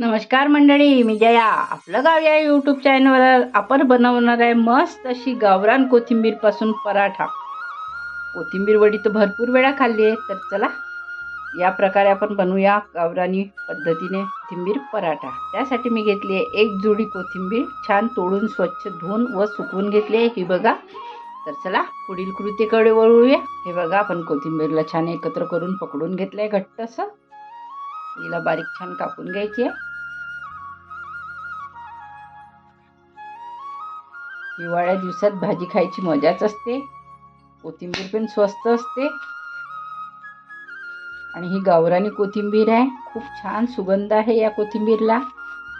नमस्कार मंडळी मी जया. आपलं गाव या यूट्यूब चॅनलवर आपण बनवणार आहे मस्त अशी गावरान कोथिंबीरपासून पराठा. कोथिंबीर वडी तर भरपूर वेळा खाल्ली आहे तर चला या प्रकारे आपण बनवूया गावरानी पद्धतीने कोथिंबीर पराठा. त्यासाठी मी घेतली आहे एक जुडी कोथिंबीर छान तोडून स्वच्छ धुवून व सुकवून घेतली आहे. ही बघा. तर चला पुढील कृतीकडे वळूया. हे बघा आपण कोथिंबीरला छान एकत्र करून पकडून घेतलं आहे घट्ट असं हिला बारीक छान कापून घ्यायची आहे. हिवाळ्या दिवसात भाजी खायची मजाच असते. कोथिंबीर पण स्वस्त असते. आणि ही गावरानी कोथिंबीर आहे. खूप छान सुगंध आहे या कोथिंबीरला.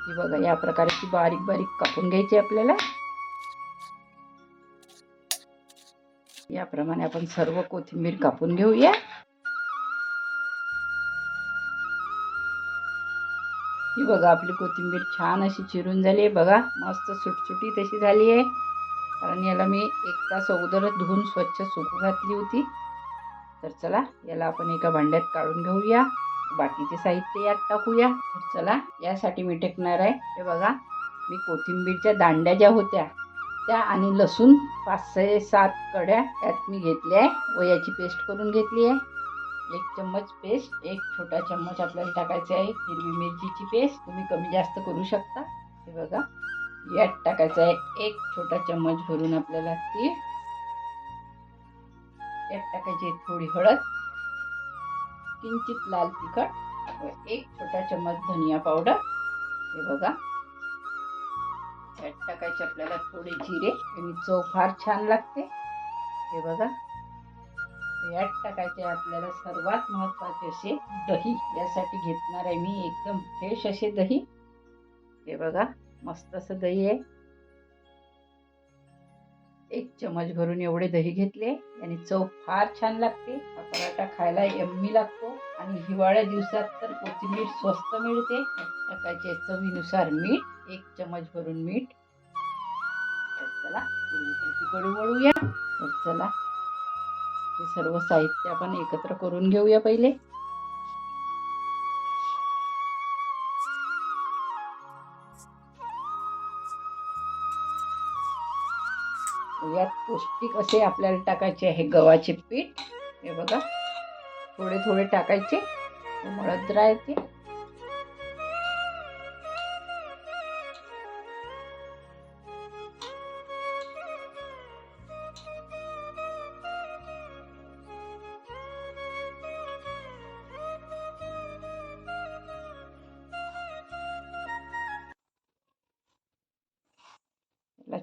ही बघा या प्रकारची बारीक बारीक कापून घ्यायची आपल्याला. याप्रमाणे आपण सर्व कोथिंबीर कापून घेऊया. ही बघा आपली कोथिंबीर छान अशी चिरून झाली आहे. बघा मस्त सुटसुटीत अशी झाली आहे. कारण याला मी एक तास अगोदरच धुवून स्वच्छ सुकू घातली होती. तर चला याला आपण एका भांड्यात काढून घेऊया. बाकीचे साहित्य यात टाकूया. तर चला यासाठी मी टेकणार आहे. हे बघा मी कोथिंबीरच्या दांड्या ज्या होत्या त्या आणि लसूण पाच सहा सात कड्या त्यात मी घेतल्या आहे. व याची पेस्ट करून घेतली आहे. एक चम्मच पेस्ट एक छोटा चम्मच आपल्याला टाकायचा आहे. हिरवी मिरचीची पेस्ट तुम्ही कमी जास्त करू शकता. हे बघा यात टाकायचं आहे. एक छोटा चम्मच भरून आपल्याला ती. यात टाकायची थोडी हळद. किंचित लाल तिखट. व एक छोटा चम्मच धनिया पावडर. हे बघा. यात टाकायचे आपल्याला थोडे जिरे. आणि चव फार छान लागते. हे बघा. यात टाकायचे आपल्याला सर्वात महत्त्वाचे असे दही. यासाठी घेतणार आहे मी एकदम फ्रेश असे दही. हे बघा. मस्त असं दही आहे. एक चमच भरून एवढे दही घेतले. आणि चव फार छान लागते. हा पराठा खायला यम्मी लागतो. आणि हिवाळ्या दिवसात तर कोथिंबीर स्वस्त मिळते. सकाळच्या चवीनुसार मीठ एक चमच भरून मीठ. चला कडू वळूया. तर चला हे सर्व साहित्य आपण एकत्र करून घेऊया पहिले. यात पौष्टिक असे आपल्याला टाकायचे आहे गव्हाचे पीठ. हे बघा थोडे थोडे टाकायचे. मळत राहते.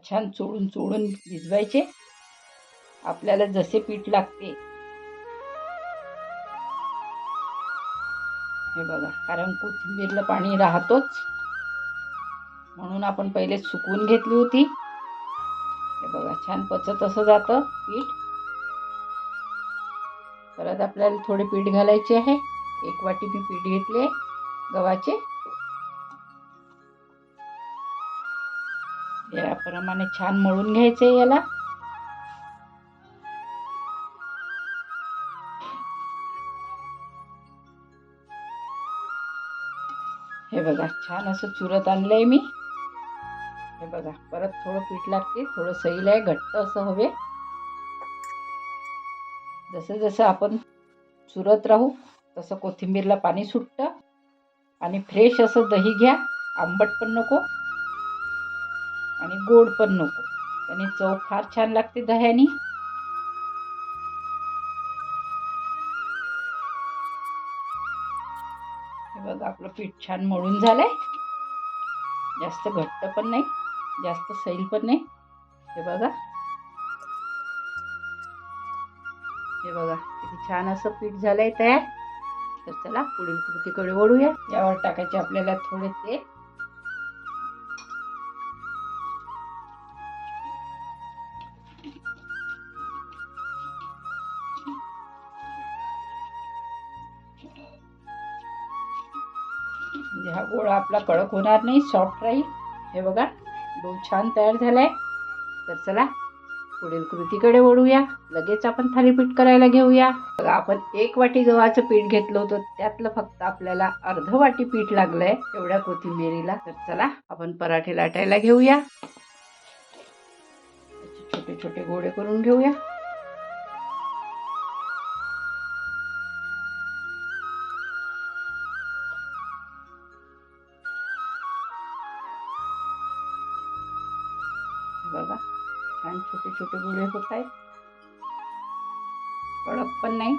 छान चोळून चोळून भिजवायचे. आपल्याला जसे पीठ लागते. हे बघा कारण कोथिंबीरला पाणी राहतोच. म्हणून आपण पहिले सुकवून घेतली होती. हे बघा छान पचत असं जातं पीठ. परत आपल्याला थोडे पीठ घालायचे आहे. एक वाटी मी पीठ घेतले गव्हाचे. याप्रमाणे छान मळून घ्यायचे याला. हे बघा छान असं चुरत आणलंय मी. हे बघा परत थोडं पीठ लागते थोडं सैल आहे घट्ट असं हवे. जसं जसं आपण चुरत राहू तसं कोथिंबीरला पाणी सुटतं. आणि फ्रेश असं दही घ्या आंबट पण नको. आणि गोड पण नको. त्याने चव फार छान लागते दह्यानी. हे बघा आपलं पीठ छान मळून झालंय. जास्त घट्ट पण नाही जास्त सैल पण नाही. हे बघा. हे बघा किती छान असं पीठ झालंय तयार. तर चला पुढील कृतीकडे वळूया. यावर टाकायचे आपल्याला थोडे तेल. हा गोळा आपला कडक होणार नाही सॉफ्ट राहील. हे बघा डो छान तयार झालाय. तर चला पुढील कृतीकडे वळूया. लगेच आपण थालीपीठ करायला घेऊया. बघा आपण एक वाटी गव्हाचं पीठ घेतलं होतं. त्यातलं फक्त आपल्याला अर्ध वाटी पीठ लागलंय एवढ्या कोथिंबिरीला. तर चला आपण पराठे लाटायला घेऊया. छोटे छोटे गोळे करून घेऊया. बघा. छान छोटे छोटे गोळे होत आहेत. कडक पण नाही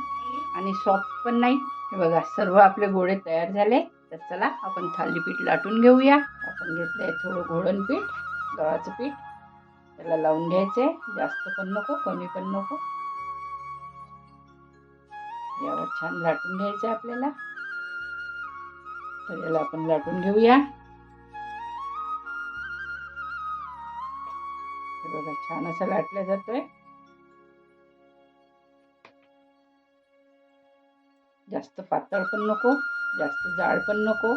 आणि सॉफ्ट पण नाही. हे बघा सर्व आपले गोळे तयार झाले. तर चला आपण थालीपीठ लाटून घेऊया. आपण घेतलं आहे थोडं घोळण पीठ गव्हाचं पीठ. त्याला लावून घ्यायचं आहे जास्त पण नको कमी पण नको. यावर छान लाटून घ्यायचं आहे आपल्याला. तर याला आपण लाटून घेऊया. बघा छान असं लाटलं जातोय. जास्त पातळ पण नको जास्त जाड पण नको.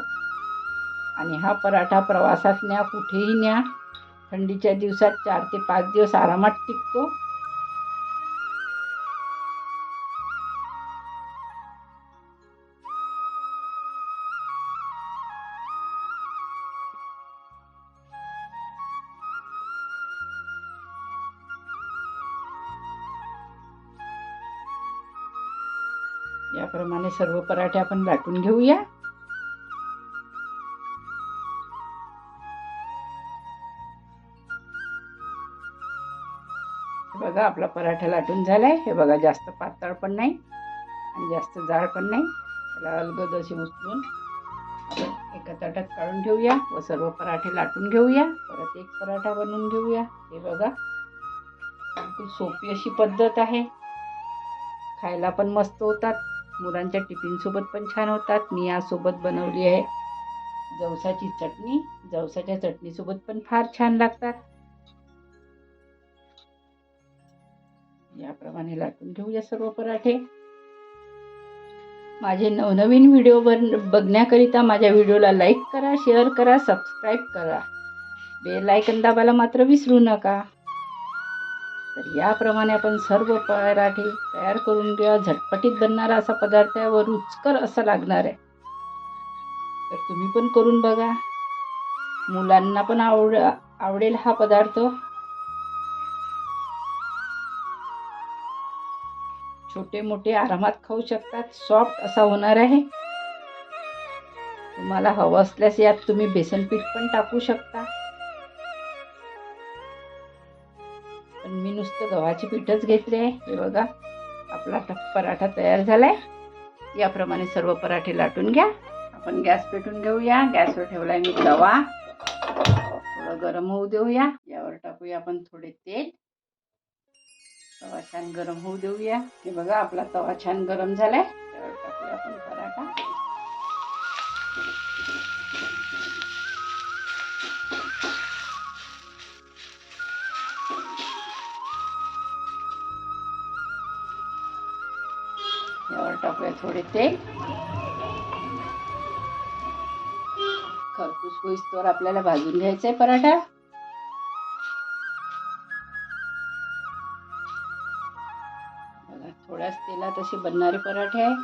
आणि हा पराठा प्रवासात न्या कुठेही न्या. थंडीच्या दिवसात चार ते पाच दिवस आरामात टिकतो. याप्रमाणे सर्व पराठे आपण लाटून घेऊया. हे बघा आपला पराठा लाटून झालाय. हे बघा जास्त पातळ पण नाही आणि जास्त जाड पण नाही. त्याला अलगद अशी उचलून आपण एका ताटात काढून ठेवूया व सर्व पराठे लाटून घेऊया. परत एक पराठा बनवून घेऊया. हे बघा बिलकुल सोपी अशी पद्धत आहे. खायला पण मस्त होतात. मुलांच्या टिफिनसोबत पण छान होतात. मी यासोबत बनवली आहे जवसाची चटणी. जवसाच्या चटणीसोबत पण फार छान लागतात. याप्रमाणे लाटून घेऊया सर्व पराठे. माझे नवनवीन व्हिडिओ बन बघण्याकरिता माझ्या व्हिडिओला लाईक करा शेअर करा सबस्क्राईब करा. बेल आयकन दाबायला मात्र विसरू नका. तर याप्रमाणे आपण सर्व पराठे तयार करून घ्या. झटपटीत बनणारा असा पदार्थ आहे. व रुचकर असा लागणार आहे. तर तुम्ही पण करून बघा. मुलांना पण आवड आवडेल हा पदार्थ. छोटे मोठे आरामात खाऊ शकतात. सॉफ्ट असा होणार आहे. तुम्हाला हवं असल्यास यात तुम्ही बेसन पीठ पण टाकू शकता. गव्हाची मी पीठच घेतले हे बघा आपला पराठा तयार झालाय. याप्रमाणे सर्व पराठे लाटून घ्या. आपण गॅस पेटून घेऊया. गॅसवर ठेवलाय मी तवा थोडं गरम होऊ देऊया. यावर टाकूया आपण थोडे तेल. तवा छान गरम होऊ देऊया. हे बघा आपला तवा छान गरम झालाय. त्यावर टाकूया आपण पराठा. यावर टाकूया थोडे तेल. खरपूस होईस्तोवर आपल्याला भाजून घ्यायचा आहे पराठा. बघा थोड्याच तेलात असे बनणारे पराठे आहे.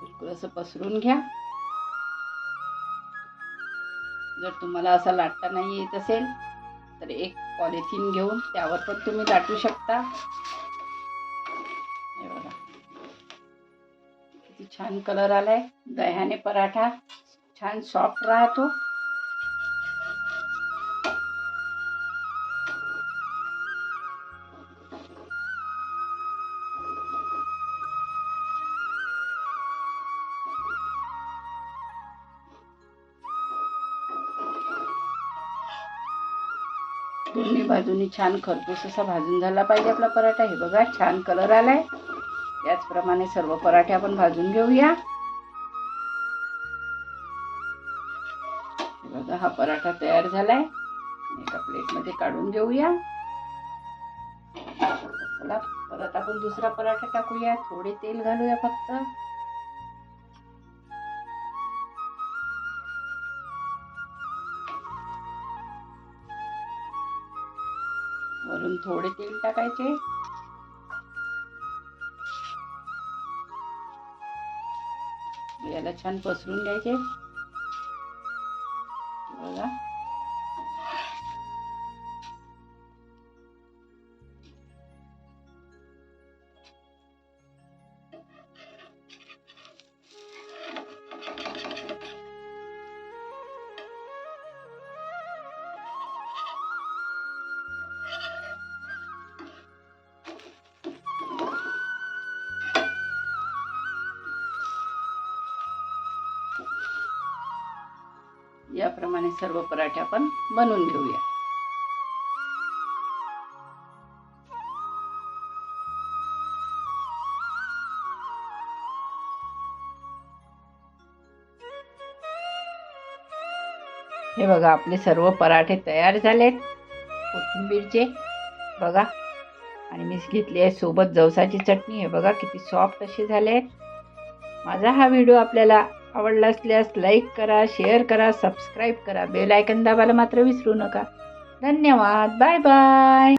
बिलकुल असं पसरून घ्या. जर तुम्हाला असा लाटता नाही येत असेल तर एक पॉलिथिन घेऊन त्यावर पण तुम्ही लाटू शकता. छान कलर आलाय. दह्याने पराठा छान सॉफ्ट राहतो. दोन्ही बाजूनी छान खरपूस असा भाजून झाला पाहिजे आपला पराठा. हे बघा छान कलर आलाय. त्याचप्रमाणे सर्व पराठे आपण भाजून घेऊया. बघा हा पराठा तयार झालाय. एका प्लेटमध्ये काढून घेऊया. चला परत आपण दुसरा पराठा टाकूया. थोडे तेल घालूया फक्त. वरून थोडे तेल टाकायचे. त्याला छान पसरून घ्यायचे. याप्रमाणे सर्व पराठे आपण बनवून घेऊया. हे बघा आपले सर्व पराठे तयार झालेत. कोथिंबीरचे बघा. आणि मी घेतली आहे सोबत जवसाची चटणी. हे बघा किती सॉफ्ट असे झाले आहेत माझा हा व्हिडिओ आपल्याला आवडला असल्यास लाईक करा शेअर करा सबस्क्राईब करा. बेल आयकन दाबायला मात्र विसरू नका. धन्यवाद. Bye bye.